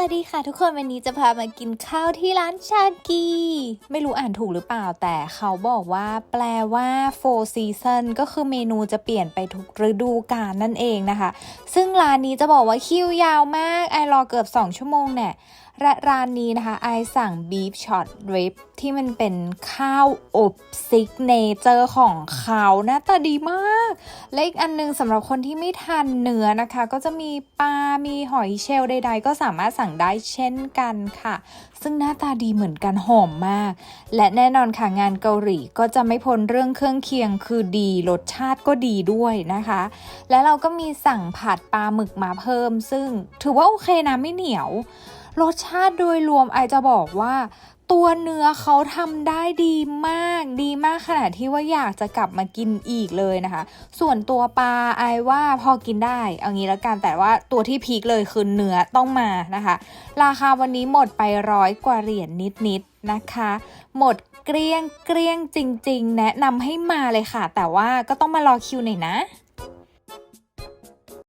วัสดีค่ะทุกคนวันนี้จะพามากินข้าวที่ร้านชากี ไม่รู้อ่านถูกหรือเปล่าแต่เขาบอกว่าแปลว่า four season ก็คือเมนูจะเปลี่ยนไปทุกฤดูกาลนั่นเองนะคะ ซึ่งร้านนี้จะบอกว่าคิวยาวมาก ไอรอเกือบ 2 ชั่วโมงเนี่ยและร้านนี้นะคะ ไอสั่ง beef short rib ที่มันเป็นข้าวอบซิกเนเจอร์ของเขาหน้าตาดีมาก และอีกอันนึงสำหรับคนที่ไม่ทานเนื้อนะคะ ก็จะมีปลา มีหอยเชลล์ใดๆ ก็สามารถสั่งได้เช่นกันค่ะ ซึ่งหน้าตาดีเหมือนกันหอมมาก และแน่นอนค่ะงานเกาหลีก็จะไม่พ้นเรื่องเครื่องเคียงคือดีรสชาติก็ดีด้วยนะคะ และเราก็มีสั่งผัดปลาหมึกมาเพิ่ม ซึ่งถือว่าโอเคนะไม่เหนียวรสชาติโดยรวมไอจะบอกว่า ตัวเนื้อเขาทำได้ดีมากดีมากขนาดที่ว่าอยากจะกลับมากินอีกเลยนะคะ ส่วนตัวปลาไอว่าพอกินได้ เอางี้แล้วกันแต่ว่าตัวที่พีคเลยคือเนื้อต้องมานะคะ ราคาวันนี้หมดไปร้อยกว่าเหรียญนิดๆนะคะ หมดเกลี้ยงเกลี้ยงจริง ๆ แนะนำให้มาเลยค่ะ แต่ว่าก็ต้องมารอคิวหน่อยนะ